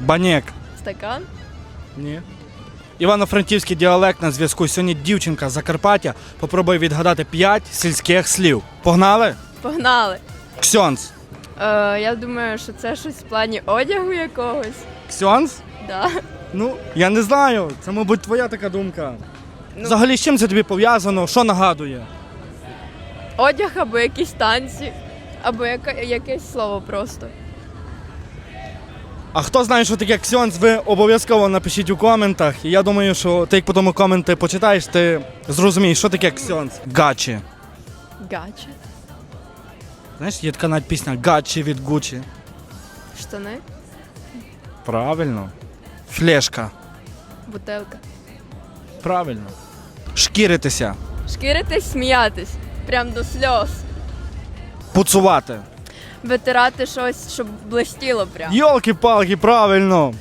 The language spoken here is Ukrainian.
Банєк. Стакан. Ні. Івано-франківський діалект на зв'язку. Сьогодні дівчинка з Закарпаття попробує відгадати 5 сільських слів. Погнали? Погнали. Ксьонс. Е, я думаю, що це щось в плані одягу якогось. Ксьонс? Да. Ну, я не знаю. Це, мабуть, твоя така думка. Ну. Взагалі, з чим це тобі пов'язано? Що нагадує? Одяг або якісь танці, або яка, якесь слово просто. А хто знає, що таке ксьонс, ви обов'язково напишіть у коментах. І я думаю, що ти як потім коменти почитаєш, ти зрозумієш, що таке ксьонс. Гачі. Гачі. Знаєш, є така навіть пісня Гачі від Гучі. Штани. Правильно. Флешка. Бутилка. Правильно. Шкіритися. Шкіритись, сміятись. Прям до сльоз. Пуцувати. Витирати щось, щоб блистіло прям. Йолки-палки, правильно.